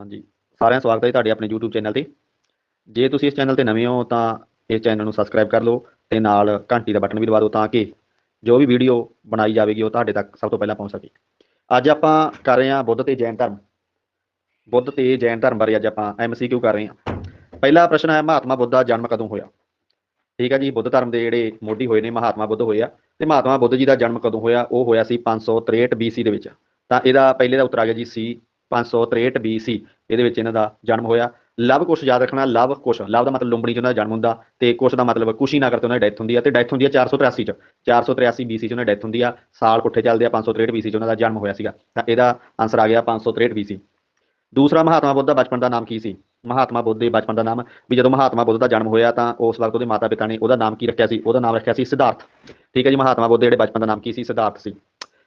ਹਾਂਜੀ। ਸਾਰਿਆਂ ਦਾ ਸਵਾਗਤ ਹੈ ਜੀ ਤੁਹਾਡੇ ਆਪਣੇ YouTube ਚੈਨਲ ਤੇ। ਜੇ ਤੁਸੀਂ ਇਸ ਚੈਨਲ ਤੇ ਨਵੇਂ ਹੋ ਤਾਂ ਇਸ ਚੈਨਲ ਨੂੰ ਸਬਸਕ੍ਰਾਈਬ ਕਰ ਲਓ ਤੇ ਨਾਲ ਘੰਟੀ ਦਾ ਬਟਨ ਵੀ ਦਬਾ ਦਿਓ ਤਾਂ ਕਿ ਜੋ ਵੀ ਵੀਡੀਓ ਬਣਾਈ ਜਾਵੇਗੀ ਉਹ ਤੁਹਾਡੇ ਤੱਕ ਸਭ ਤੋਂ ਪਹਿਲਾਂ ਪਹੁੰਚ ਸਕੇ। ਅੱਜ ਆਪਾਂ ਕਰ ਰਹੇ ਹਾਂ ਬੁੱਧ ਤੇ ਜੈਨ ਧਰਮ। ਬੁੱਧ ਤੇ ਜੈਨ ਧਰਮ ਬਾਰੇ ਅੱਜ ਆਪਾਂ ਐਮਸੀਕਿਊ ਕਰ ਰਹੇ ਹਾਂ। ਪਹਿਲਾ ਪ੍ਰਸ਼ਨ ਹੈ, ਮਹਾਤਮਾ ਬੁੱਧ ਦਾ ਜਨਮ ਕਦੋਂ ਹੋਇਆ? ਠੀਕ ਹੈ ਜੀ, ਬੁੱਧ ਧਰਮ ਦੇ ਜਿਹੜੇ ਮੋਢੀ ਹੋਏ ਨੇ, ਮਹਾਤਮਾ ਬੁੱਧ ਹੋਏ ਆ ਤੇ ਮਹਾਤਮਾ ਬੁੱਧ ਜੀ ਦਾ ਜਨਮ ਕਦੋਂ ਹੋਇਆ? ਉਹ ਹੋਇਆ ਸੀ 563 BC ਦੇ ਵਿੱਚ। ਤਾਂ ਇਹਦਾ ਪਹਿਲੇ ਦਾ ਉੱਤਰ ਆ ਗਿਆ ਜੀ ਸੀ 563 BC ਇਹਦੇ ਵਿੱਚ ਇਹਨਾਂ ਦਾ ਜਨਮ ਹੋਇਆ। ਲਵ ਕੁਸ਼ ਯਾਦ ਰੱਖਣਾ, ਲਵ ਕੁਸ਼ ਲਵ ਦਾ ਮਤਲਬ ਲੁੰਬਣੀ ਚ ਉਹਨਾਂ ਦਾ ਜਨਮ ਹੁੰਦਾ ਤੇ ਕੁਸ਼ ਦਾ ਮਤਲਬ ਕੁਸ਼ੀ ਨਾ ਕਰਤੇ ਉਹਨਾਂ ਦੀ ਡੈਥ ਹੁੰਦੀ ਆ ਤੇ ਡੈਥ ਹੁੰਦੀ ਆ 483 ਚ। 483 BC ਚ ਉਹਨਾਂ ਦੀ ਡੈਥ ਹੁੰਦੀ ਆ, ਸਾਲ ਪੁੱਠੇ ਚੱਲਦੇ ਆ 563 BC ਚ ਉਹਨਾਂ ਦਾ ਜਨਮ ਹੋਇਆ ਸੀਗਾ। ਤਾਂ ਇਹਦਾ ਆਨਸਰ ਆ ਗਿਆ 563 BC ਦੂਸਰਾ ਮਹਾਤਮਾ ਬੁੱਧ ਦਾ ਬਚਪਨ ਦਾ ਨਾਮ ਕੀ ਸੀ? ਮਹਾਤਮਾ ਬੁੱਧ ਦੇ ਬਚਪਨ ਦਾ ਨਾਮ, ਵੀ ਜਦੋਂ ਮਹਾਤਮਾ ਬੁੱਧ ਦਾ ਜਨਮ ਹੋਇਆ ਤਾਂ ਉਸ ਵਕਤ ਉਹਦੇ ਮਾਤਾ ਪਿਤਾ ਨੇ ਉਹਦਾ ਨਾਮ ਕੀ ਰੱਖਿਆ ਸੀ? ਉਹਦਾ ਨਾਮ ਰੱਖਿਆ ਸੀ ਸਿਧਾਰਥ। ਠੀਕ ਹੈ ਜੀ, ਮਹਾਤਮਾ ਬੁੱਧ ਦੇ ਜਿਹੜੇ ਬਚਪਨ ਦਾ ਨਾਮ ਕੀ ਸੀ? ਸਿਧਾਰਥ ਸੀ।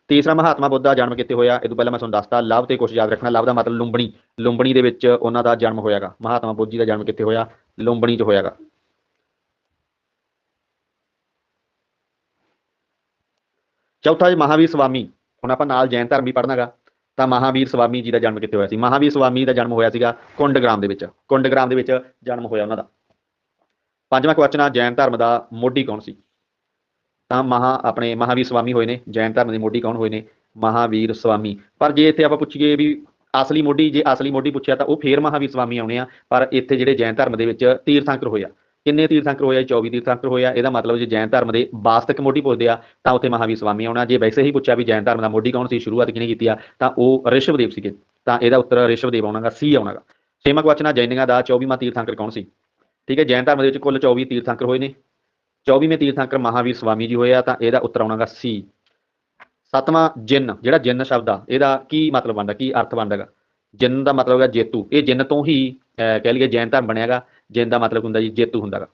ਤੀਸਰਾ ਮਹਾਤਮਾ ਬੁੱਧ ਦਾ ਜਨਮ ਕਿੱਥੇ ਹੋਇਆ? ਇਹ ਤੋਂ ਪਹਿਲਾਂ ਮੈਂ ਤੁਹਾਨੂੰ ਦੱਸਤਾ, ਲਵ ਤੇ ਕੁਝ ਯਾਦ ਰੱਖਣਾ, ਲਵ ਦਾ ਮਤਲਬ ਲੁੰਬਣੀ ਲੁੰਬਣੀ ਦੇ ਵਿੱਚ ਉਹਨਾਂ ਦਾ ਜਨਮ ਹੋਇਆਗਾ। ਮਹਾਤਮਾ ਬੁੱਧ ਜੀ ਦਾ ਜਨਮ ਕਿੱਥੇ ਹੋਇਆ? ਲੁੰਬਣੀ 'ਚ ਹੋਇਆਗਾ। ਚੌਥਾ ਜੀ, ਮਹਾਵੀਰ ਸਵਾਮੀ। ਹੁਣ ਆਪਾਂ ਨਾਲ ਜੈਨ ਧਰਮ ਵੀ ਪੜ੍ਹਨਾਗਾ, ਤਾਂ ਮਹਾਵੀਰ ਸਵਾਮੀ ਜੀ ਦਾ ਜਨਮ ਕਿੱਥੇ ਹੋਇਆ ਸੀ? ਮਹਾਵੀਰ ਸਵਾਮੀ ਦਾ ਜਨਮ ਹੋਇਆ ਸੀਗਾ ਕੁੰਡਗ੍ਰਾਮ ਦੇ ਵਿੱਚ। ਕੁੰਡਗ੍ਰਾਮ ਦੇ ਵਿੱਚ ਜਨਮ ਹੋਇਆ ਉਹਨਾਂ ਦਾ। ਪੰਜਵਾਂ ਕੁਐਸਚਨ ਆ, ਜੈਨ ਧਰਮ ਦਾ ਮੋਢੀ ਕੌਣ ਸੀ? ਤਾਂ ਮਹਾ ਆਪਣੇ ਮਹਾਵੀਰ ਸਵਾਮੀ ਹੋਏ ਨੇ, ਜੈਨ ਧਰਮ ਦੇ ਮੋਢੀ ਕੌਣ ਹੋਏ ਨੇ? ਮਹਾਵੀਰ ਸਵਾਮੀ। ਪਰ ਜੇ ਇੱਥੇ ਆਪਾਂ ਪੁੱਛੀਏ ਵੀ ਅਸਲੀ ਮੋਢੀ, ਜੇ ਅਸਲੀ ਮੋਢੀ ਪੁੱਛਿਆ ਤਾਂ ਉਹ ਫੇਰ ਮਹਾਵੀਰ ਸਵਾਮੀ ਆਉਣੇ ਆ, ਪਰ ਇੱਥੇ ਜਿਹੜੇ ਜੈਨ ਧਰਮ ਦੇ ਵਿੱਚ ਤੀਰਥੰਕਰ ਹੋਇਆ ਕਿੰਨੇ ਤੀਰਥੰਕਰ ਹੋਇਆ 24 ਤੀਰਥੰਕਰ ਹੋਇਆ ਇਹਦਾ ਮਤਲਬ ਜੇ ਜੈਨ ਧਰਮ ਦੇ ਵਾਸਤਿਕ ਮੋਢੀ ਪੁੱਛਦੇ ਆ, ਤਾਂ ਉੱਥੇ ਮਹਾਵੀਰ ਸਵਾਮੀ ਆਉਣਾ। ਜੇ ਵੈਸੇ ਹੀ ਪੁੱਛਿਆ ਵੀ ਜੈਨ ਧਰਮ ਦਾ ਮੋਢੀ ਕੌਣ ਸੀ, ਸ਼ੁਰੂਆਤ ਕਿਹਨੇ ਕੀਤੀ ਆ, ਤਾਂ ਉਹ ਰਿਸ਼ਵਦੇਵ ਸੀਗੇ। ਤਾਂ ਇਹਦਾ ਉੱਤਰ ਰਿਸ਼ਵਦੇਵ ਆਉਣਾਗਾ, ਸੀ ਆਉਣਾਗਾ। ਛੇਵਾਂ ਕੁਐਸਚਨ ਆ ਜੈਨੀਆਂ ਦਾ 24ਵਾਂ ਤੀਰਥਾਂਕਰ ਕੌਣ ਸੀ? ਠੀਕ ਹੈ, ਜੈਨ ਧਰਮ ਦੇ ਵਿੱਚ ਕੁੱਲ 24 ਤੀਰਥਾਂਕਰ ਹੋਏ ਨੇ। 24ਵੇਂ ਤੀਰਥੰਕਰ ਮਹਾਵੀਰ ਸਵਾਮੀ ਜੀ ਹੋਏ ਆ ਤਾਂ ਇਹਦਾ ਉੱਤਰ ਆਉਣਾਗਾ ਸੀ। ਸੱਤਵਾਂ ਜਿੰਨ ਜਿਹੜਾ ਜਿੰਨ ਸ਼ਬਦ ਆ ਇਹਦਾ ਕੀ ਮਤਲਬ ਬਣਦਾ ਕੀ ਅਰਥ ਬਣਦਾਗਾ ਜਿੰਨ ਦਾ ਮਤਲਬ ਹੈਗਾ ਜੇਤੂ। ਇਹ ਜਿੰਨ ਤੋਂ ਹੀ ਅਹ, ਕਹਿ ਲਈਏ ਜੈਨ ਧਰਮ ਬਣਿਆਗਾ ਜਿੰਨ ਦਾ ਮਤਲਬ ਹੁੰਦਾ ਜੀ ਜੇਤੂ ਹੁੰਦਾਗਾ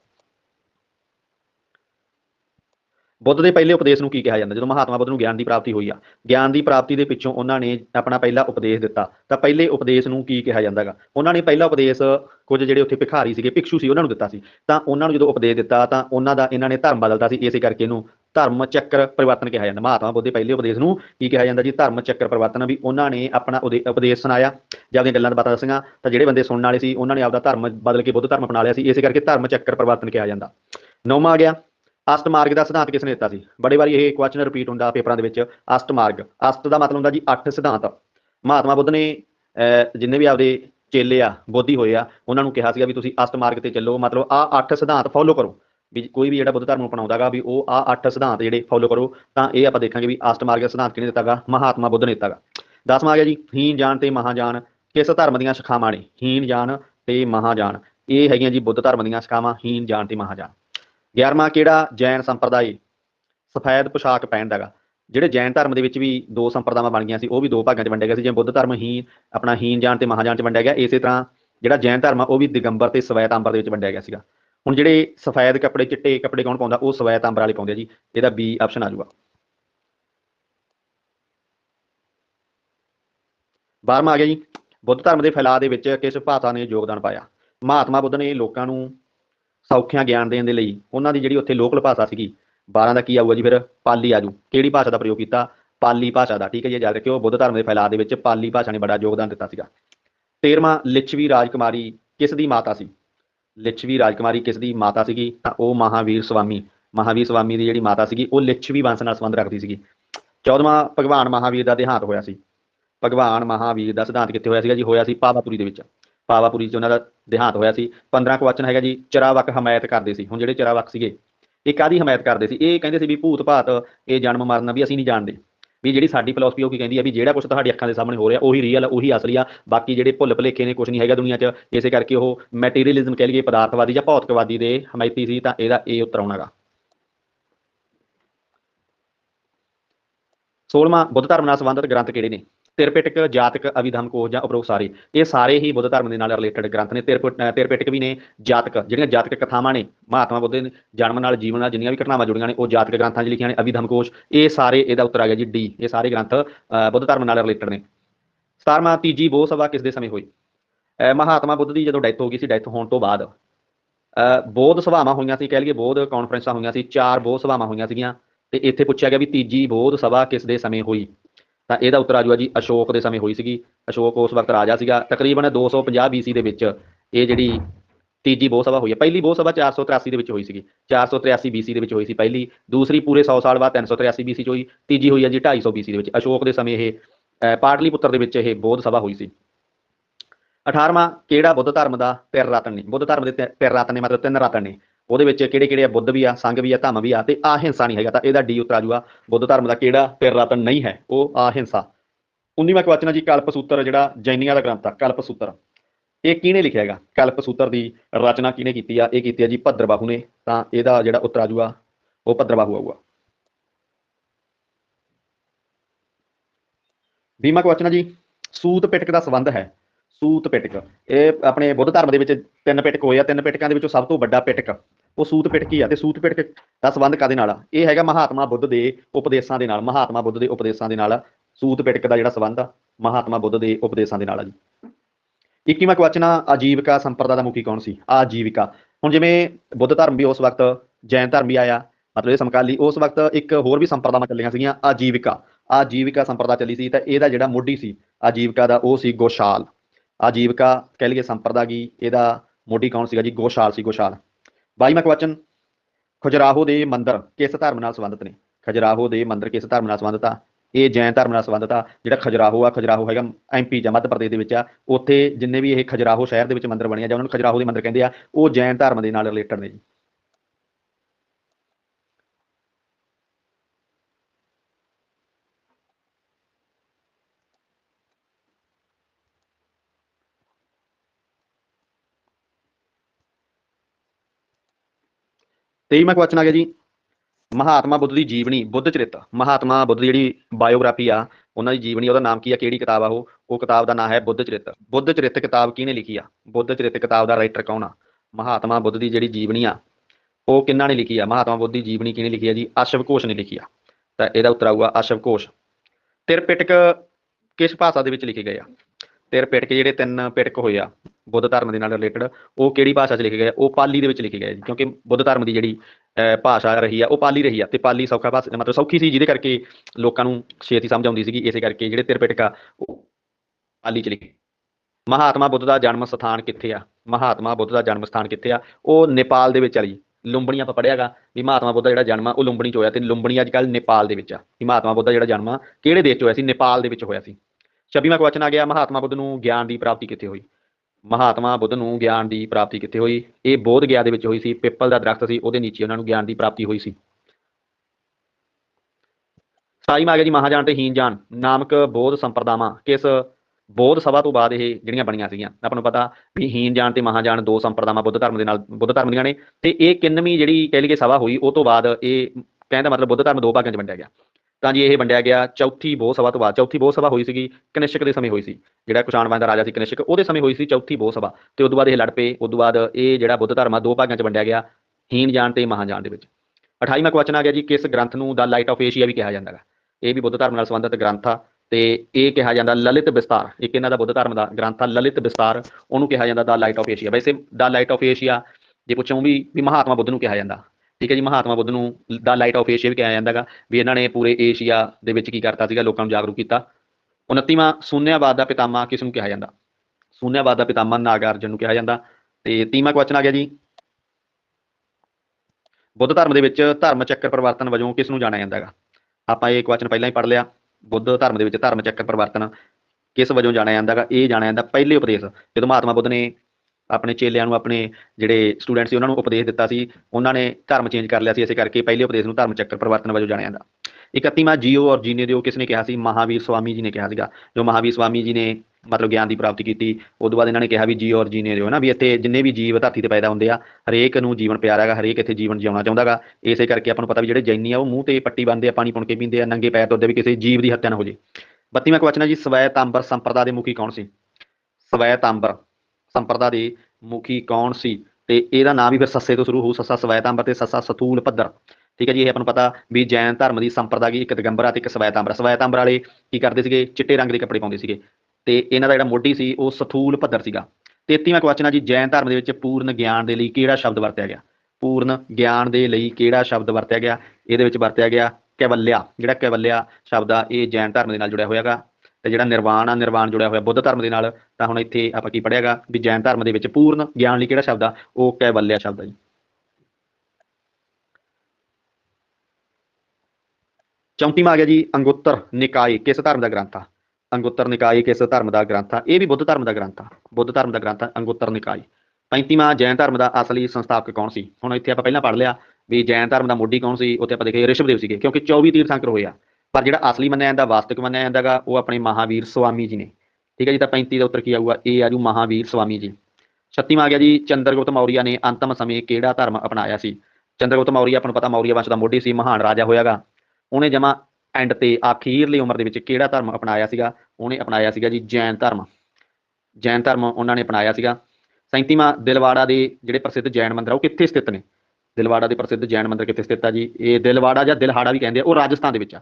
ਬੁੱਧ ਦੇ ਪਹਿਲੇ ਉਪਦੇਸ਼ ਨੂੰ ਕੀ ਕਿਹਾ ਜਾਂਦਾ? ਜਦੋਂ ਮਹਾਤਮਾ ਬੁੱਧ ਨੂੰ ਗਿਆਨ ਦੀ ਪ੍ਰਾਪਤੀ ਹੋਈ ਆ, ਗਿਆਨ ਦੀ ਪ੍ਰਾਪਤੀ ਦੇ ਪਿੱਛੋਂ ਉਹਨਾਂ ਨੇ ਆਪਣਾ ਪਹਿਲਾ ਉਪਦੇਸ਼ ਦਿੱਤਾ। ਤਾਂ ਪਹਿਲੇ ਉਪਦੇਸ਼ ਨੂੰ ਕੀ ਕਿਹਾ ਜਾਂਦਾਗਾ ਉਹਨਾਂ ਨੇ ਪਹਿਲਾ ਉਪਦੇਸ਼ ਕੁਝ ਜਿਹੜੇ ਉੱਥੇ ਭਿਖਾਰੀ ਸੀਗੇ, ਭਿਕਸ਼ੂ ਸੀ, ਉਹਨਾਂ ਨੂੰ ਦਿੱਤਾ ਸੀ। ਤਾਂ ਉਹਨਾਂ ਨੂੰ ਜਦੋਂ ਉਪਦੇਸ਼ ਦਿੱਤਾ, ਤਾਂ ਉਹਨਾਂ ਦਾ ਇਹਨਾਂ ਨੇ ਧਰਮ ਬਦਲਤਾ ਸੀ, ਇਸੇ ਕਰਕੇ ਇਹਨੂੰ ਧਰਮ ਚੱਕਰ ਪਰਿਵਰਤਨ ਕਿਹਾ ਜਾਂਦਾ। ਮਹਾਤਮਾ ਬੁੱਧ ਦੇ ਪਹਿਲੇ ਉਪਦੇਸ਼ ਨੂੰ ਕੀ ਕਿਹਾ ਜਾਂਦਾ ਜੀ? ਧਰਮ ਚੱਕਰ ਪਰਿਵਰਤਨ, ਵੀ ਉਹਨਾਂ ਨੇ ਆਪਣਾ ਉਦੇ- ਉਪਦੇਸ਼ ਸੁਣਾਇਆ। ਜਾਂ ਆਪਣੀਆਂ ਗੱਲਾਂ ਦਾ ਪਤਾ ਦੱਸੀਆਂ, ਤਾਂ ਜਿਹੜੇ ਬੰਦੇ ਸੁਣਨ ਵਾਲੇ ਸੀ, ਉਹਨਾਂ ਨੇ ਆਪਦਾ ਧਰਮ ਬਦਲ ਕੇ ਬੁੱਧ ਧਰਮ ਅਪਣਾ ਲਿਆ ਸੀ, ਇਸੇ ਕਰਕੇ ਧਰਮ ਚੱਕਰ ਪਰਿਵਰਤਨ ਕਿਹਾ ਜਾਂਦਾ। ਨੌਵਾਂ ਆ ਗਿਆ। ਅਸ਼ਟ ਮਾਰਗ ਦਾ ਸਿਧਾਂਤ ਕਿਸ ਨੇ ਦਿੱਤਾ ਸੀ? ਬੜੇ ਵਾਰੀ ਇਹ ਕੁਐਸਚਨ ਰਿਪੀਟ ਹੁੰਦਾ ਪੇਪਰਾਂ ਦੇ ਵਿੱਚ ਅਸ਼ਟ ਮਾਰਗ। ਅਸ਼ਟ ਦਾ ਮਤਲਬ ਹੁੰਦਾ ਜੀ ਅੱਠ ਸਿਧਾਂਤ। ਮਹਾਤਮਾ ਬੁੱਧ ਨੇ ਜਿੰਨੇ ਵੀ ਆਪਦੇ ਚੇਲੇ ਆ, ਬੋਧੀ ਹੋਏ ਆ, ਉਹਨਾਂ ਨੂੰ ਕਿਹਾ ਸੀਗਾ ਵੀ ਤੁਸੀਂ ਅਸ਼ਟ ਮਾਰਗ ਤੇ ਚੱਲੋ, ਮਤਲਬ ਆ ਅੱਠ ਸਿਧਾਂਤ ਫੋਲੋ ਕਰੋ। ਵੀ ਕੋਈ ਵੀ ਜਿਹੜਾ ਬੁੱਧ ਧਰਮ ਨੂੰ ਅਪਣਾਉਂਦਾਗਾ, ਵੀ ਉਹ ਆ ਅੱਠ ਸਿਧਾਂਤ ਜਿਹੜੇ ਫੋਲੋ ਕਰੋ, ਤਾਂ ਇਹ ਆਪਾਂ ਦੇਖਾਂਗੇ ਵੀ ਅਸ਼ਟ ਮਾਰਗ ਦਾ ਸਿਧਾਂਤ ਕਿਹਨੇ ਦਿੱਤਾਗਾ? ਮਹਾਤਮਾ ਬੁੱਧ ਨੇ ਦਿੱਤਾਗਾ। ਦਸਵਾਂ ਆ ਗਿਆ ਜੀ ਹੀਨ ਜਾਣ ਤੇ ਮਹਾਜਾਨ। ਕਿਸ ਧਰਮ ਦੀਆਂ ਸ਼ਿਖਾਵਾਂ ਨੇ? ਹੀਨ ਜਾਣ ਤੇ ਮਹਾਜਾਨ। ਇਹ ਹੈਗੀਆਂ ਜੀ ਬੁੱਧ ਧਰਮ ਦੀਆਂ ਸ਼ਿਖਾਵਾਂ ਹੀਨ ਜਾਣ ਤੇ ਮਹਾਜਾਨ। 11ਵਾਂ ਕਿਹੜਾ? ਜੈਨ ਸੰਪਰਦਾਇ। ਸਫੈਦ ਪੋਸ਼ਾਕ ਪਹਿਨਦਾਗਾ ਜਿਹੜੇ ਜੈਨ ਧਰਮ ਦੇ ਵਿੱਚ ਵੀ ਦੋ ਸੰਪਰਦਾਵਾਂ ਬਣ ਗਈਆਂ ਸੀ, ਉਹ ਵੀ ਦੋ ਭਾਗਾਂ 'ਚ ਵੰਡਿਆ ਗਿਆ ਸੀ। ਜਿਵੇਂ ਬੁੱਧ ਧਰਮ ਹੀਨ, ਆਪਣਾ ਹੀਨ ਜਾਣ ਤੇ ਮਹਾਜਾਨ 'ਚ ਵੰਡਿਆ ਗਿਆ। ਇਸੇ ਤਰ੍ਹਾਂ ਜਿਹੜਾ ਜੈਨ ਧਰਮ ਆ, ਉਹ ਵੀ ਦਿਗੰਬਰ ਤੇ ਸਵੈਤ ਅੰਬਰ ਦੇ ਵਿੱਚ ਵੰਡਿਆ ਗਿਆ ਸੀਗਾ। ਹੁਣ ਜਿਹੜੇ ਸਫੈਦ ਕੱਪੜੇ, ਚਿੱਟੇ ਕੱਪੜੇ ਕੌਣ ਪਾਉਂਦਾ? ਉਹ ਸਵੈਤ ਅੰਬਰ ਵਾਲੇ ਪਾਉਂਦੇ ਆ ਜੀ। ਇਹਦਾ ਬੀ ਆਪਸ਼ਨ ਆ ਜਾਊਗਾ। 12ਵਾਂ ਆ ਗਿਆ ਜੀ। ਬੁੱਧ ਧਰਮ ਦੇ ਫੈਲਾਅ ਦੇ ਵਿੱਚ ਕਿਸ ਭਾਸ਼ਾ ਨੇ ਯੋਗਦਾਨ ਪਾਇਆ? ਮਹਾਤਮਾ ਬੁੱਧ ਨੇ ਲੋਕਾਂ ਨੂੰ ਸੌਖਿਆਂ ਗਿਆਨ ਦੇਣ ਦੇ ਲਈ ਉਹਨਾਂ ਦੀ ਜਿਹੜੀ ਉੱਥੇ ਲੋਕਲ ਭਾਸ਼ਾ ਸੀਗੀ 12 ਦਾ ਕੀ ਆਊਗਾ ਜੀ ਫਿਰ? ਪਾਲੀ ਆਜੂ ਕਿਹੜੀ ਭਾਸ਼ਾ ਦਾ ਪ੍ਰਯੋਗ ਕੀਤਾ? ਪਾਲੀ ਭਾਸ਼ਾ ਦਾ, ਠੀਕ ਹੈ ਜੀ ਯਾਦ ਰੱਖਿਓ, ਬੁੱਧ ਧਰਮ ਦੇ ਫੈਲਾਅ ਦੇ ਵਿੱਚ ਪਾਲੀ ਭਾਸ਼ਾ ਨੇ ਬੜਾ ਯੋਗਦਾਨ ਦਿੱਤਾ ਸੀਗਾ। 13ਵਾਂ ਲਿਛਵੀ ਰਾਜਕੁਮਾਰੀ ਕਿਸ ਦੀ ਮਾਤਾ ਸੀ? ਲਿਛਵੀ ਰਾਜਕੁਮਾਰੀ ਕਿਸ ਦੀ ਮਾਤਾ ਸੀਗੀ? ਤਾਂ ਉਹ ਮਹਾਵੀਰ ਸੁਆਮੀ ਮਹਾਵੀਰ ਸੁਆਮੀ ਦੀ ਜਿਹੜੀ ਮਾਤਾ ਸੀਗੀ, ਉਹ ਲਿਛਵੀ ਵੰਸ਼ ਨਾਲ ਸੰਬੰਧ ਰੱਖਦੀ ਸੀਗੀ। 14ਵਾਂ ਭਗਵਾਨ ਮਹਾਵੀਰ ਦਾ ਦੇਹਾਂਤ ਹੋਇਆ ਸੀ। ਭਗਵਾਨ ਮਹਾਵੀਰ ਦਾ ਸਿਧਾਂਤ ਕਿੱਥੇ ਹੋਇਆ ਸੀਗਾ ਜੀ? ਹੋਇਆ ਸੀ ਪਾਵਾਪੁਰੀ ਦੇ ਵਿੱਚ। ਪਾਵਾਪੁਰੀ 'ਚ ਉਹਨਾਂ ਦਾ ਦੇਹਾਂਤ ਹੋਇਆ ਸੀ। 15 ਕੁਐਸਚਨ ਹੈਗਾ ਜੀ, ਚਰਾਵਕ ਹਮਾਇਤ ਕਰਦੇ ਸੀ। ਹੁਣ ਜਿਹੜੇ ਚਰਾਵਕ ਸੀਗੇ, ਇਹ ਕਾਦੀ ਹਮਾਇਤ ਕਰਦੇ ਸੀ? ਇਹ ਕਹਿੰਦੇ ਸੀ ਵੀ ਭੂਤ ਭਾਤ, ਇਹ ਜਨਮ ਮਰਨ ਵੀ ਅਸੀਂ ਨਹੀਂ ਜਾਣਦੇ। ਵੀ ਜਿਹੜੀ ਸਾਡੀ ਫਿਲਾਸਫੀ ਉਹ ਕੀ ਕਹਿੰਦੀ ਆ ਵੀ ਜਿਹੜਾ ਕੁਝ ਤੁਹਾਡੀ ਅੱਖਾਂ ਦੇ ਸਾਹਮਣੇ ਹੋ ਰਿਹਾ, ਉਹੀ ਰੀਅਲ ਉਹੀ ਅਸਲੀ ਆ। ਬਾਕੀ ਜਿਹੜੇ ਭੁੱਲ ਭੁਲੇਖੇ ਨੇ ਕੁਝ ਨਹੀਂ ਹੈਗਾ ਦੁਨੀਆ 'ਚ। ਇਸੇ ਕਰਕੇ ਉਹ ਮੈਟੀਰੀਅਲਿਜ਼ਮ ਕਹਿ ਲਈਏ, ਪਦਾਰਥਵਾਦੀ ਜਾਂ ਭੌਤਿਕਵਾਦੀ ਦੇ ਹਮਾਇਤੀ ਸੀ, ਤਾਂ ਇਹਦਾ ਇਹ ਉੱਤਰ ਆਉਣਾਗਾ 16ਵਾਂ ਬੁੱਧ ਧਰਮ ਨਾਲ ਸੰਬੰਧਿਤ ਗ੍ਰੰਥ ਕਿਹੜੇ ਨੇ? ਤਿਰਪਿਟਕ ਜਾਤਕ ਅਭਿਧਮ ਕੋਸ਼ ਜਾਂ ਉਪਰੋਕਤ ਸਾਰੇ ਇਹ ਸਾਰੇ ਹੀ ਬੁੱਧ ਧਰਮ ਦੇ ਨਾਲ ਰਿਲੇਟਡ ਗ੍ਰੰਥ ਨੇ। ਤਿਰਪਿਟ, ਅਹ ਤਿਰਪਿਟਕ ਵੀ ਨੇ, ਜਾਤਕ, ਜਿਹੜੀਆਂ ਜਾਤਕ ਕਥਾਵਾਂ ਨੇ, ਮਹਾਤਮਾ ਬੁੱਧ ਦੇ ਜਨਮ ਨਾਲ, ਜੀਵਨ ਨਾਲ, ਜਿੰਨੀਆਂ ਵੀ ਘਟਨਾਵਾਂ ਜੁੜੀਆਂ ਨੇ, ਉਹ ਜਾਤਕ ਗ੍ਰੰਥਾਂ 'ਚ ਲਿਖੀਆਂ ਨੇ ਅਭਿਧਮ ਕੋਸ਼, ਇਹ ਸਾਰੇ ਇਹਦਾ ਉੱਤਰ ਆ ਗਿਆ ਜੀ ਡੀ ਇਹ ਸਾਰੇ ਗ੍ਰੰਥ ਬੁੱਧ ਧਰਮ ਨਾਲ ਰਿਲੇਟਡ ਨੇ। 17ਵਾਂ ਤੀਜੀ ਬੋਧ ਸਭਾ ਕਿਸ ਦੇ ਸਮੇਂ ਹੋਈ? ਮਹਾਤਮਾ ਬੁੱਧ ਦੀ ਜਦੋਂ ਡੈਥ ਹੋ ਗਈ ਸੀ ਡੈਥ ਹੋਣ ਤੋਂ ਬਾਅਦ ਬੋਧ ਸਭਾਵਾਂ ਹੋਈਆਂ ਸੀ, ਕਹਿ ਲਈਏ ਬੋਧ ਕਾਨਫਰੰਸਾਂ ਹੋਈਆਂ ਸੀ, ਚਾਰ ਬੋਧ ਸਭਾਵਾਂ ਹੋਈਆਂ ਸੀਗੀਆਂ, ਤੇ ਇੱਥੇ ਪੁੱਛਿਆ ਗਿਆ ਵੀ ਤੀਜੀ ਬੋਧ ਸਭਾ ਕਿਸ ਦੇ ਸਮੇਂ ਹੋਈ? ਤਾਂ ਇਹਦਾ ਉੱਤਰ ਆ ਜਾਊਗਾ ਜੀ ਅਸ਼ੋਕ ਦੇ ਸਮੇਂ ਹੋਈ ਸੀਗੀ। ਅਸ਼ੋਕ ਉਸ ਵਕਤ ਰਾਜਾ ਸੀਗਾ। ਤਕਰੀਬਨ 250 BC ਦੇ ਵਿੱਚ ਇਹ ਜਿਹੜੀ ਤੀਜੀ ਬੋਧ ਸਭਾ ਹੋਈ ਹੈ। ਪਹਿਲੀ ਬੋਧ ਸਭਾ 483 ਦੇ ਵਿੱਚ ਹੋਈ ਸੀਗੀ। 483 BC ਦੇ ਵਿੱਚ ਹੋਈ ਸੀ ਪਹਿਲੀ। ਦੂਸਰੀ ਪੂਰੇ 100 ਸਾਲ ਬਾਅਦ 383 BC ਚ ਹੋਈ। ਤੀਜੀ ਹੋਈ ਹੈ ਜੀ 250 BC ਦੇ ਵਿੱਚ। ਅਸ਼ੋਕ ਦੇ ਸਮੇਂ ਇਹ ਅਹ, ਪਾਟਲੀਪੁੱਤਰ ਦੇ ਵਿੱਚ ਇਹ ਬੋਧ ਸਭਾ ਹੋਈ ਸੀ। 18ਵਾਂ ਕਿਹੜਾ ਬੁੱਧ ਧਰਮ ਦਾ ਪਿਰ ਰਤਨ ਨੇ? ਬੁੱਧ ਧਰਮ ਦੇ ਤਿ- ਰਤਨ ਨੇ ਮਤਲਬ ਤਿੰਨ ਰਤਨ ਨੇ। ਉਹਦੇ ਵਿੱਚ ਕਿਹੜੇ ਕਿਹੜੇ ਆ? ਬੁੱਧ ਵੀ ਆ, ਸੰਗ ਵੀ ਆ, ਧੰਮ ਵੀ ਆ ਤੇ ਅਹਿੰਸਾ ਨਹੀਂ ਹੈਗਾ ਤਾਂ ਇਹਦਾ ਡੀ ਉੱਤਰ ਆ ਜਾਊਗਾ ਬੁੱਧ ਧਰਮ ਦਾ ਕਿਹੜਾ? ਪਿਰ ਰਤਨ ਨਹੀਂ ਹੈ। ਉਹ ਅਹਿੰਸਾ। 19ਵਾਂ ਕੁਐਸਚਨ ਹੈ ਜੀ, ਕਲਪ ਸੂਤਰ ਜਿਹੜਾ ਜੈਨੀਆਂ ਦਾ ਗ੍ਰੰਥ ਆ, ਕਲਪ ਸੂਤਰ। ਇਹ ਕਿਹਨੇ ਲਿਖਿਆ ਹੈਗਾ? ਕਲਪ ਸੂਤਰ ਦੀ ਰਚਨਾ ਕਿਹਨੇ ਕੀਤੀ ਆ? ਇਹ ਕੀਤੀ ਆ ਜੀ ਭੱਦਰ ਬਾਹੂ ਨੇ। ਤਾਂ ਇਹਦਾ ਜਿਹੜਾ ਉੱਤਰ ਆ ਜਾਊਗਾ ਉਹ ਭੱਦਰਬਾਹੂ ਆਊਗਾ। ਵੀਮਾ ਕੁਐਸਚਨ ਹੈ ਜੀ, ਸੂਤ ਪਿਟਕ ਦਾ ਸੰਬੰਧ ਹੈ। ਸੂਤ ਪਿਟਕ। ਇਹ ਆਪਣੇ ਬੁੱਧ ਧਰਮ ਦੇ ਵਿੱਚ ਤਿੰਨ ਪਿਟਕ ਹੋਏ ਆ। ਤਿੰਨ ਪਿਟਕਾਂ ਦੇ ਵਿੱਚੋਂ ਸਭ ਤੋਂ ਵੱਡਾ ਪਿਟਕ ਉਹ ਸੂਤ ਪਿਟਕ ਆ? ਤੇ ਸੂਤ ਪਿਟਕ ਦਾ ਸੰਬੰਧ ਕਾਦੇ ਨਾਲ ਆ? ਇਹ ਹੈਗਾ ਮਹਾਤਮਾ ਬੁੱਧ ਦੇ ਉਪਦੇਸ਼ਾਂ ਦੇ ਨਾਲ, ਮਹਾਤਮਾ ਬੁੱਧ ਦੇ ਉਪਦੇਸ਼ਾਂ ਦੇ ਨਾਲ, ਸੂਤ ਪਿਟਕ ਦਾ ਜਿਹੜਾ ਸੰਬੰਧ ਆ, ਮਹਾਤਮਾ ਬੁੱਧ ਦੇ ਉਪਦੇਸ਼ਾਂ ਦੇ ਨਾਲ ਆ ਜੀ। 21ਵਾਂ ਕੁਐਸਚਨ ਆ ਆਜੀਵਿਕਾ ਸੰਪਰਦਾ ਦਾ ਮੁਖੀ ਕੌਣ ਸੀ? ਆਜੀਵਿਕਾ। ਹੁਣ ਜਿਵੇਂ ਬੁੱਧ ਧਰਮ ਵੀ ਉਸ ਵਕਤ, ਜੈਨ ਧਰਮ ਵੀ ਆਇਆ, ਮਤਲਬ ਇਹ ਸਮਕਾਲੀ, ਉਸ ਵਕਤ ਇੱਕ ਹੋਰ ਵੀ ਸੰਪਰਦਾਵਾਂ ਚੱਲੀਆਂ ਸੀਗੀਆਂ, ਆਜੀਵਿਕਾ। ਆਜੀਵਿਕਾ ਸੰਪਰਦਾ ਚੱਲੀ ਸੀ ਤਾਂ ਇਹਦਾ ਜਿਹੜਾ ਮੋਢੀ ਸੀ, ਆਜੀਵਿਕਾ ਦਾ ਉਹ ਸੀ ਗੋਸ਼ਾਲ। ਆਜੀਵਿਕਾ ਕਹਿ ਲਈਏ ਸੰਪਰਦਾ ਕੀ, ਇਹਦਾ ਮੋਢੀ ਕੌਣ ਸੀਗਾ ਜੀ? ਗੋਸ਼ਾਲ ਸੀ, ਗੋਸ਼ਾਲ। 22ਵਾਂ ਕੁਐਸਚਨ ਖਜਰਾਹੋ ਦੇ ਮੰਦਰ ਕਿਸ ਧਰਮ ਨਾਲ ਸੰਬੰਧਿਤ ਨੇ? ਖਜਰਾਹੋ ਦੇ ਮੰਦਰ ਕਿਸ ਧਰਮ ਨਾਲ ਸੰਬੰਧਿਤ ਆ? ਇਹ ਜੈਨ ਧਰਮ ਨਾਲ ਸੰਬੰਧਿਤ ਆ, ਜਿਹੜਾ ਖਜਰਾਹੋ ਆ, ਖਜਰਾਹੋ ਹੈਗਾ ਐਮਪੀ ਜਾਂ ਮੱਧ ਪ੍ਰਦੇਸ਼ ਦੇ ਵਿੱਚ ਆ, ਉੱਥੇ ਜਿੰਨੇ ਵੀ ਇਹ ਖਜਰਾਹੋ ਸ਼ਹਿਰ ਦੇ ਵਿੱਚ ਮੰਦਰ ਬਣਿਆ ਜਾਂ ਉਹਨਾਂ ਨੂੰ ਖਜਰਾਹੋ ਦੇ ਮੰਦਰ ਕਹਿੰਦੇ ਆ, ਉਹ ਜੈਨ ਧਰਮ ਦੇ ਨਾਲ ਰਿਲੇਟਡ ਨੇ ਜੀ। ਤੇਈਵਾਂ ਕੁਐਸਚਨ ਆ ਗਿਆ ਜੀ। ਮਹਾਤਮਾ ਬੁੱਧ ਦੀ ਜੀਵਨੀ, ਬੁੱਧ ਚਰਿਤ। ਮਹਾਤਮਾ ਬੁੱਧ ਦੀ ਜਿਹੜੀ ਬਾਇਓਗ੍ਰਾਫੀ ਆ, ਉਹਨਾਂ ਦੀ ਜੀਵਨੀ, ਉਹਦਾ ਨਾਮ ਕੀ ਆ, ਕਿਹੜੀ ਕਿਤਾਬ ਆ ਉਹ? ਉਹ ਕਿਤਾਬ ਦਾ ਨਾਮ ਹੈ ਬੁੱਧ ਚਰਿਤ। ਬੁੱਧ ਚਰਿਤ ਕਿਤਾਬ ਕਿਹਨੇ ਲਿਖੀ ਆ? ਬੁੱਧ ਚਰਿਤ ਕਿਤਾਬ ਦਾ ਰਾਈਟਰ ਕੌਣ ਆ? ਮਹਾਤਮਾ ਬੁੱਧ ਦੀ ਜਿਹੜੀ ਜੀਵਨੀ ਆ, ਉਹ ਕਿੰਨਾ ਨੇ ਲਿਖੀ ਆ? ਮਹਾਤਮਾ ਬੁੱਧ ਦੀ ਜੀਵਨੀ ਕਿਹਨੇ ਲਿਖੀ ਆ ਜੀ? ਅਸ਼ਵ ਘੋਸ਼ ਨੇ ਲਿਖੀ ਆ। ਤਾਂ ਇਹਦਾ ਉੱਤਰ ਆਊਗਾ ਅਸ਼ਵ ਘੋਸ਼। ਤਿਰਪਿਟਕ ਕਿਸ ਭਾਸ਼ਾ ਦੇ ਵਿੱਚ ਲਿਖੇ ਗਏ ਆ? ਤਿਰਪਿਟਕ ਜਿਹੜੇ ਤਿੰਨ ਪਿਟਕ ਹੋਏ ਆ ਬੁੱਧ ਧਰਮ ਦੇ ਨਾਲ ਰਿਲੇਟਡ ਉਹ ਕਿਹੜੀ ਭਾਸ਼ਾ 'ਚ ਲਿਖੇ ਗਏ ਉਹ ਪਾਲੀ ਦੇ ਵਿੱਚ ਲਿਖੇ ਗਏ ਜੀ, ਕਿਉਂਕਿ ਬੁੱਧ ਧਰਮ ਦੀ ਜਿਹੜੀ ਭਾਸ਼ਾ ਰਹੀ ਆ, ਉਹ ਪਾਲੀ ਰਹੀ ਆ ਤੇ ਪਾਲੀ ਸੌਖਾ ਭਾਸ਼ਾ, ਮਤਲਬ ਸੌਖੀ ਸੀ, ਜਿਹਦੇ ਕਰਕੇ ਲੋਕਾਂ ਨੂੰ ਛੇਤੀ ਸਮਝ ਆਉਂਦੀ ਸੀਗੀ, ਇਸੇ ਕਰਕੇ ਜਿਹੜੇ ਤਿਰਪਿਟਕਾ, ਉਹ ਪਾਲੀ 'ਚ ਲਿਖੇ ਮਹਾਤਮਾ ਬੁੱਧ ਦਾ ਜਨਮ ਸਥਾਨ ਕਿੱਥੇ ਆ? ਮਹਾਤਮਾ ਬੁੱਧ ਦਾ ਜਨਮ ਸਥਾਨ ਕਿੱਥੇ ਆ? ਉਹ ਨੇਪਾਲ ਦੇ ਵਿੱਚ ਆ ਜੀ। ਲੁੰਬਣੀ ਆਪਾਂ ਪੜਿਆਗਾ ਵੀ ਮਹਾਤਮਾ ਬੁੱਧ ਦਾ ਜਿਹੜਾ ਜਨਮ ਆ, ਉਹ ਲੁੰਬਣੀ 'ਚ ਹੋਇਆ ਤੇ ਲੁੰਬਣੀ ਅੱਜ ਕੱਲ੍ਹ ਨੇਪਾਲ ਦੇ ਵਿੱਚ ਆ। ਵੀ ਮਹਾਤਮਾ ਬੁੱਧ ਦਾ ਜਿਹੜਾ ਜਨਮ ਆ, ਕਿਹੜੇ ਦੇਸ਼ 'ਚ ਹੋਇਆ ਸੀ? ਨੇਪਾਲ ਦੇ ਵਿੱਚ ਹੋਇਆ ਸੀ। 26ਵਾਂ ਕੁਐਸਚਨ ਆ ਗਿਆ, ਮਹਾਤਮਾ ਬੁੱਧ ਨੂੰ ਗਿਆਨ ਦੀ ਪ੍ਰਾਪਤੀ ਕਿੱਥੇ ਹੋਈ? ਮਹਾਤਮਾ ਬੁੱਧ ਨੂੰ ਗਿਆਨ ਦੀ ਪ੍ਰਾਪਤੀ ਕਿੱਥੇ ਹੋਈ? ਇਹ ਬੋਧ ਗਿਆ ਦੇ ਵਿੱਚ ਹੋਈ ਸੀ, ਪਿੱਪਲ ਦਾ ਦਰਖਤ ਸੀ, ਉਹਦੇ ਨੀਚੇ ਉਹਨਾਂ ਨੂੰ ਗਿਆਨ ਦੀ ਪ੍ਰਾਪਤੀ ਹੋਈ ਸੀ। ਸਾਈ ਆ ਜੀ ਮਹਾਜਾਨ ਤੇ ਹੀਨਜਾਨ ਨਾਮਕ ਬੋਧ ਸੰਪਰਦਾਵਾਂ, ਕਿਸ ਬੋਧ ਸਭਾ ਤੋਂ ਬਾਅਦ ਇਹ ਜਿਹੜੀਆਂ ਬਣੀਆਂ ਸੀਗੀਆਂ, ਆਪਾਂ ਨੂੰ ਪਤਾ ਵੀ ਹੀਨਜਾਨ ਤੇ ਮਹਾਜਾਨ ਦੋ ਸੰਪਰਦਾਵਾਂ ਬੁੱਧ ਧਰਮ ਦੇ ਨਾਲ, ਬੁੱਧ ਧਰਮ ਦੀਆਂ ਨੇ, ਤੇ ਇਹ ਕਿੰਨਵੀਂ ਜਿਹੜੀ ਕਹਿ ਲਈਏ ਸਭਾ ਹੋਈ, ਉਹ ਤੋਂ ਬਾਅਦ ਇਹ ਕਹਿੰਦਾ ਮਤਲਬ ਬੁੱਧ ਧਰਮ ਦੋ ਭਾਗਾਂ 'ਚ ਵੰਡਿਆ ਗਿਆ। ਤਾਂ ਜੀ ਇਹ ਵੰਡਿਆ ਗਿਆ, ਚੌਥੀ ਬੋਧ ਸਭਾ ਤੋਂ ਬਾਅਦ, ਚੌਥੀ ਬੋਧ ਸਭਾ ਹੋਈ ਸੀਗੀ, ਕਨਿਸ਼ਕ ਦੇ ਸਮੇਂ ਹੋਈ ਸੀ, ਜਿਹੜਾ ਕੁਸ਼ਾਣ ਕੁਸ਼ਾਣਵੰਸ਼ ਦਾ ਰਾਜਾ ਸੀ ਕਨਿਸ਼ਕ, ਉਹਦੇ ਸਮੇਂ ਹੋਈ ਸੀ ਚੌਥੀ ਬੋਧ ਸਭਾ, ਤੇ ਉਸ ਤੋਂ ਬਾਅਦ ਇਹ ਲੜ ਪਏ ਉਸ ਤੋਂ ਬਾਅਦ ਇਹ ਜਿਹੜਾ ਬੁੱਧ ਧਰਮ ਆ, ਦੋ ਭਾਗਾਂ 'ਚ ਵੰਡਿਆ ਗਿਆ ਹੀਨਜਾਨ ਤੇ ਮਹਾਜਾਨ ਦੇ ਵਿੱਚ। 28ਵਾਂ ਕੁਐਸਚਨ ਆ ਗਿਆ ਜੀ, ਕਿਸ ਗ੍ਰੰਥ ਨੂੰ ਦਾ ਲਾਈਟ ਆਫ ਏਸ਼ੀਆ ਵੀ ਕਿਹਾ ਜਾਂਦਾ ਹੈ ਇਹ ਵੀ ਬੁੱਧ ਧਰਮ ਨਾਲ ਸੰਬੰਧਿਤ ਗ੍ਰੰਥ ਆ, ਤੇ ਇਹ ਕਿਹਾ ਜਾਂਦਾ ਲਲਿਤ ਵਿਸਤਾਰ ਇੱਕ ਇਹਨਾਂ ਦਾ ਬੁੱਧ ਧਰਮ ਦਾ ਗ੍ਰੰਥ ਆ ਲਲਿਤ ਵਿਸਤਾਰ ਉਹਨੂੰ ਕਿਹਾ ਜਾਂਦਾ ਦਾ ਲਾਈਟ ਆਫ ਏਸ਼ੀਆ ਵੈਸੇ ਦਾ ਲਾਈਟ ਆਫ ਏਸ਼ੀਆ ਜੇ ਪੁੱਛੋਂ ਵੀ ਵੀ ਮਹਾਤਮਾ ਬੁੱਧ ਨੂੰ ਕਿਹਾ ਜਾਂਦਾ। ਠੀਕ ਹੈ ਜੀ, ਮਹਾਤਮਾ ਬੁੱਧ ਨੂੰ ਦਾ ਲਾਈਟ ਆਫ ਏਸ਼ੀਆ ਵੀ ਕਿਹਾ ਜਾਂਦਾਗਾ ਵੀ ਇਹਨਾਂ ਨੇ ਪੂਰੇ ਏਸ਼ੀਆ ਦੇ ਵਿੱਚ ਕੀ ਕਰਤਾ ਸੀਗਾ, ਲੋਕਾਂ ਨੂੰ ਜਾਗਰੂਕ ਕੀਤਾ। 29ਵਾਂ ਸ਼ੂਨਿਆਵਾਦ ਦਾ ਪਿਤਾਮਾ ਕਿਸ ਨੂੰ ਕਿਹਾ ਜਾਂਦਾ? ਸ਼ੂਨਿਆਵਾਦ ਦਾ ਪਿਤਾਮਾ ਨਾਗਾਰਜੁਨ ਨੂੰ ਕਿਹਾ ਜਾਂਦਾ। ਤੇ 30ਵਾਂ ਕੁਐਸਚਨ ਆ ਗਿਆ ਜੀ। ਬੁੱਧ ਧਰਮ ਦੇ ਵਿੱਚ ਧਰਮ ਚੱਕਰ ਪਰਿਵਰਤਨ ਵਜੋਂ ਕਿਸ ਨੂੰ ਜਾਣਿਆ ਜਾਂਦਾ ਹੈਗਾ ਆਪਾਂ ਇਹ ਕੁਐਸਚਨ ਪਹਿਲਾਂ ਹੀ ਪੜ੍ਹ ਲਿਆ। ਬੁੱਧ ਧਰਮ ਦੇ ਵਿੱਚ ਧਰਮ ਚੱਕਰ ਪਰਿਵਰਤਨ ਕਿਸ ਵਜੋਂ ਜਾਣਿਆ ਜਾਂਦਾ ਹੈਗਾ ਇਹ ਜਾਣਿਆ ਜਾਂਦਾ ਪਹਿਲੇ ਉਪਦੇਸ਼। ਜਦੋਂ ਮਹਾਤਮਾ ਬੁੱਧ ਨੇ ਆਪਣੇ ਚੇਲਿਆਂ ਨੂੰ, ਆਪਣੇ ਜਿਹੜੇ ਸਟੂਡੈਂਟ ਸੀ, ਉਹਨਾਂ ਨੂੰ ਉਪਦੇਸ਼ ਦਿੱਤਾ ਸੀ। ਉਹਨਾਂ ਨੇ ਧਰਮ ਚੇਂਜ ਕਰ ਲਿਆ ਸੀ, ਇਸੇ ਕਰਕੇ ਪਹਿਲੇ ਉਪਦੇਸ਼ ਨੂੰ ਧਰਮ ਚੱਕਰ ਪਰਿਵਰਤਨ ਵਜੋਂ ਜਾਣਿਆ ਜਾਂਦਾ। 31ਵਾਂ ਜੀਓ ਔਰ ਜੀਨੇ ਦਿਓ ਕਿਸ ਨੇ ਕਿਹਾ ਸੀ? ਮਹਾਵੀਰ ਸਵਾਮੀ ਜੀ ਨੇ ਕਿਹਾ ਸੀਗਾ। ਜੋ ਮਹਾਵੀਰ ਸਵਾਮੀ ਜੀ ਨੇ ਮਤਲਬ ਗਿਆਨ ਦੀ ਪ੍ਰਾਪਤੀ ਕੀਤੀ ਉਸ ਤੋਂ ਬਾਅਦ ਇਹਨਾਂ ਨੇ ਕਿਹਾ ਵੀ ਜੀਓ ਔਰ ਜੀਨੇ ਦਿਓ ਨਾ? ਵੀ ਇੱਥੇ ਜਿੰਨੇ ਵੀ ਜੀਵ ਧਰਤੀ ਤੇ ਪੈਦਾ ਹੁੰਦੇ ਆ, ਹਰੇਕ ਨੂੰ ਜੀਵਨ ਪਿਆਰਾ ਹੈਗਾ, ਹਰੇਕ ਇੱਥੇ ਜੀਵਨ ਜਿਉਣਾ ਚਾਹੁੰਦਾਗਾ ਇਸੇ ਕਰਕੇ ਆਪਾਂ ਨੂੰ ਪਤਾ ਵੀ ਜਿਹੜੇ ਜੈਨੀ ਆ, ਉਹ ਮੂੰਹ ਤੇ ਪੱਟੀ ਬੰਨਦੇ ਆ, ਪਾਣੀ ਪੁਣ ਕੇ ਪੀਂਦੇ ਆ, ਨੰਗੇ ਪੈਰ ਤੁਰਦੇ ਵੀ ਕਿਸੇ ਜੀਵ ਦੀ ਹੱਤਿਆ ਨਾ ਹੋ ਜੇ। 32ਵਾਂ ਕੁਐਸਚਨ ਹੈ ਜੀ ਸਵੈਤ ਅੰਬਰ ਸੰਪਰਦਾ ਦੇ ਮੁਖੀ ਕੌਣ ਸੀ? ਸਵੈ ਤਾਂਬਰ। ਸੰਪਰਦਾ ਦੇ ਮੁਖੀ ਕੌਣ ਸੀ? ਤੇ ਇਹਦਾ ਨਾਮ ਵੀ ਫਿਰ ਸੱਸੇ ਤੋਂ ਸ਼ੁਰੂ ਹੋਊ, ਸੱਸਾ ਸਵੈ ਤਾਂਬਰ ਤੇ ਸੱਸਾ ਸਤੂਲ ਪੱਧਰ। ਠੀਕ ਹੈ ਜੀ, ਇਹ ਆਪਾਂ ਨੂੰ ਪਤਾ ਵੀ ਜੈਨ ਧਰਮ ਦੀ ਸੰਪਰਦਾ ਕੀ ਇੱਕ ਦਿਗੰਬਰਾ ਤੇ ਇੱਕ ਸਵੈ ਤਾਂਬਰ ਸਵੈ ਤਾਂਬਰ ਵਾਲੇ ਕੀ ਕਰਦੇ ਸੀਗੇ? ਚਿੱਟੇ ਰੰਗ ਦੇ ਕੱਪੜੇ ਪਾਉਂਦੇ ਸੀਗੇ। ਤੇ ਇਹਨਾਂ ਦਾ ਜਿਹੜਾ ਮੋਢੀ ਸੀ, ਉਹ ਸਥੂਲ ਪੱਧਰ ਸੀਗਾ। 33ਵਾਂ ਕੁਐਸਚਨ ਆ ਜੀ, ਜੈਨ ਧਰਮ ਦੇ ਵਿੱਚ ਪੂਰਨ ਗਿਆਨ ਦੇ ਲਈ ਕਿਹੜਾ ਸ਼ਬਦ ਵਰਤਿਆ ਗਿਆ? ਪੂਰਨ ਗਿਆਨ ਦੇ ਲਈ ਕਿਹੜਾ ਸ਼ਬਦ ਵਰਤਿਆ ਗਿਆ? ਇਹਦੇ ਵਿੱਚ ਵਰਤਿਆ ਗਿਆ ਕੈਵਲਿਆ। ਜਿਹੜਾ ਕੈਵਲਿਆ ਸ਼ਬਦ ਆ, ਇਹ ਜੈਨ ਧਰਮ ਦੇ ਨਾਲ ਜੁੜਿਆ ਹੋਇਆਗਾ ਤੇ ਜਿਹੜਾ ਨਿਰਵਾਣ ਆ, ਨਿਰਵਾਣ ਜੁੜਿਆ ਹੋਇਆ ਬੁੱਧ ਧਰਮ ਦੇ ਨਾਲ, ਤਾਂ ਹੁਣ ਇੱਥੇ ਆਪਾਂ ਕੀ ਪੜਿਆਗਾ ਵੀ ਜੈਨ ਧਰਮ ਦੇ ਵਿੱਚ ਪੂਰਨ ਗਿਆਨ ਲਈ ਕਿਹੜਾ ਸ਼ਬਦ ਆ? ਉਹ ਕੈਵਲਿਆ ਸ਼ਬਦ ਆ ਜੀ। ਚੌਂਤੀਵਾਂ ਆ ਗਿਆ ਜੀ ਅੰਗੁੱਤਰ ਨਿਕਾਏ, ਕਿਸ ਧਰਮ ਦਾ ਗ੍ਰੰਥ ਆ? ਅੰਗੁੱਤਰ ਨਿਕਾਈ ਕਿਸ ਧਰਮ ਦਾ ਗ੍ਰੰਥ ਆ? ਇਹ ਵੀ ਬੁੱਧ ਧਰਮ ਦਾ ਗ੍ਰੰਥ ਆ। ਬੁੱਧ ਧਰਮ ਦਾ ਗ੍ਰੰਥ ਆ, ਅੰਗੁੱਤਰ ਨਿਕਾਈ 35ਵਾਂ ਜੈਨ ਧਰਮ ਦਾ ਅਸਲੀ ਸੰਸਥਾਪਕ ਕੌਣ ਸੀ? ਹੁਣ ਇੱਥੇ ਆਪਾਂ ਪਹਿਲਾਂ ਪੜ੍ਹ ਲਿਆ ਵੀ ਜੈਨ ਧਰਮ ਦਾ ਮੋਢੀ ਕੌਣ ਸੀ? ਉੱਥੇ ਆਪਾਂ ਦੇਖੇ ਰਿਸ਼ਭਦੇਵ ਸੀਗੇ, ਕਿਉਂਕਿ 24 ਤੀਰਥੰਕਰ ਹੋਏ ਆ। ਪਰ ਜਿਹੜਾ ਅਸਲੀ ਮੰਨਿਆ ਜਾਂਦਾ, ਵਾਸਤਵਿਕ ਮੰਨਿਆ ਜਾਂਦਾਗਾ ਉਹ ਆਪਣੇ ਮਹਾਵੀਰ ਸਵਾਮੀ ਜੀ ਨੇ। ਠੀਕ ਹੈ ਜੀ, ਤਾਂ 35 ਦਾ ਉੱਤਰ ਕੀ ਆਊਗਾ? ਇਹ ਆਜੂ ਮਹਾਵੀਰ ਸਵਾਮੀ ਜੀ। 36ਵਾਂ ਆ ਗਿਆ ਜੀ, ਚੰਦਰਗੁਪਤ ਮੌਰੀਆ ਨੇ ਅੰਤਮ ਸਮੇਂ ਕਿਹੜਾ ਧਰਮ ਅਪਣਾਇਆ ਸੀ? ਚੰਦਰਗੁਪਤ ਮੌਰੀਆ, ਆਪਾਂ ਨੂੰ ਪਤਾ ਮੌਰੀਆ ਵੰਸ਼ ਦਾ ਮੋਢੀ ਸੀ, ਮਹਾਨ ਰਾਜਾ ਹੋਇਆਗਾ ਉਹਨੇ ਜਮਾ ਐਂਡ ਤੇ ਆਖੀਰਲੀ ਉਮਰ ਦੇ ਵਿੱਚ ਕਿਹੜਾ ਧਰਮ ਅਪਣਾਇਆ ਸੀਗਾ? ਉਹਨੇ ਅਪਣਾਇਆ ਸੀਗਾ ਜੀ ਜੈਨ ਧਰਮ। ਜੈਨ ਧਰਮ ਉਹਨਾਂ ਨੇ ਅਪਣਾਇਆ ਸੀਗਾ। 37ਵਾਂ ਦਿਲਵਾੜਾ ਦੇ ਜਿਹੜੇ ਪ੍ਰਸਿੱਧ ਜੈਨ ਮੰਦਰ ਆ, ਉਹ ਕਿੱਥੇ ਸਥਿਤ ਨੇ? ਦਿਲਵਾੜਾ ਦੇ ਪ੍ਰਸਿੱਧ ਜੈਨ ਮੰਦਰ ਕਿੱਥੇ ਸਥਿਤ ਆ ਜੀ? ਇਹ ਦਿਲਵਾੜਾ ਜਾਂ ਦਿਲਹਾੜਾ ਵੀ ਕਹਿੰਦੇ ਆ, ਉਹ ਰਾਜਸਥਾਨ ਦੇ ਵਿੱਚ ਆ।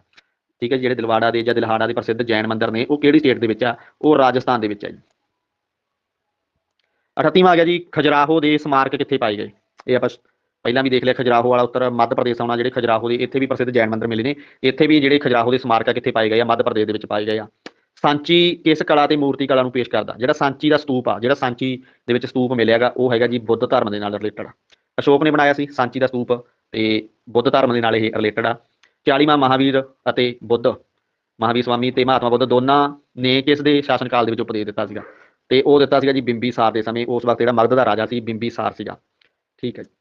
ਠੀਕ ਹੈ ਜਿਹੜੇ ਦਿਲਵਾੜਾ ਦੇ ਜਾਂ ਦਿਲਹਾੜਾ ਦੇ ਪ੍ਰਸਿੱਧ ਜੈਨ ਮੰਦਿਰ ਨੇ, ਉਹ ਕਿਹੜੀ ਸਟੇਟ ਦੇ ਵਿੱਚ ਆ? ਉਹ ਰਾਜਸਥਾਨ ਦੇ ਵਿੱਚ ਆ ਜੀ। 38ਵਾਂ ਆ ਗਿਆ ਜੀ, ਖਜਰਾਹੋ ਦੇ ਸਮਾਰਕ ਕਿੱਥੇ ਪਾਏ ਗਏ? ਇਹ ਆਪਾਂ ਪਹਿਲਾਂ ਵੀ ਦੇਖ ਲਿਆ, ਖਜਰਾਹੋ ਵਾਲਾ ਉੱਤਰ ਮੱਧ ਪ੍ਰਦੇਸ਼ ਆਉਣਾ, ਜਿਹੜੇ ਖਜਰਾਹੋ ਦੇ ਇੱਥੇ ਵੀ ਪ੍ਰਸਿੱਧ ਜੈਨ ਮੰਦਿਰ ਮਿਲੇ ਨੇ, ਇੱਥੇ ਵੀ ਜਿਹੜੇ ਖਜਰਾਹੋ ਦੇ ਸਮਾਰਕ ਆ, ਕਿੱਥੇ ਪਾਏ ਗਏ ਆ? ਮੱਧ ਪ੍ਰਦੇਸ਼ ਦੇ ਵਿੱਚ ਪਾਏ ਗਏ ਆ। ਸਾਂਚੀ ਕਿਸ ਕਲਾ ਤੇ ਮੂਰਤੀ ਕਲਾ ਨੂੰ ਪੇਸ਼ ਕਰਦਾ? ਜਿਹੜਾ ਸਾਂਚੀ ਦਾ ਸਤੂਪ ਆ, ਜਿਹੜਾ ਸਾਂਚੀ ਦੇ ਵਿੱਚ ਸਤੂਪ ਮਿਲਿਆਗਾ ਉਹ ਹੈਗਾ ਜੀ ਬੁੱਧ ਧਰਮ ਦੇ ਨਾਲ ਰਿਲੇਟਡ ਅਸ਼ੋਕ ਨੇ ਬਣਾਇਆ ਸੀ ਸਾਂਚੀ ਦਾ ਸਤੂਪ, ਤੇ ਬੁੱਧ ਧਰਮ ਦੇ ਨਾਲ ਇਹ ਰਿਲੇਟਡ ਆ। 40ਵਾਂ ਮਹਾਵੀਰ ਅਤੇ ਬੁੱਧ। ਮਹਾਵੀਰ ਸਵਾਮੀ ਤੇ ਮਹਾਤਮਾ ਬੁੱਧ ਦੋਨਾਂ ਨੇ ਕਿਸ ਦੇ ਸ਼ਾਸਨ ਕਾਲ ਦੇ ਵਿੱਚ ਉਪਦੇਸ਼ ਦਿੱਤਾ ਸੀਗਾ? ਤੇ ਉਹ ਦਿੱਤਾ ਸੀਗਾ ਜੀ ਬਿੰਬੀਸਾਰ ਦੇ ਸਮੇਂ। ਉਸ ਵਕਤ ਜਿਹੜਾ ਮਗਧ ਦਾ ਰਾਜਾ ਸੀ ਬਿੰਬੀਸਾਰ ਸੀਗਾ। ਠੀਕ ਹੈ ਜੀ।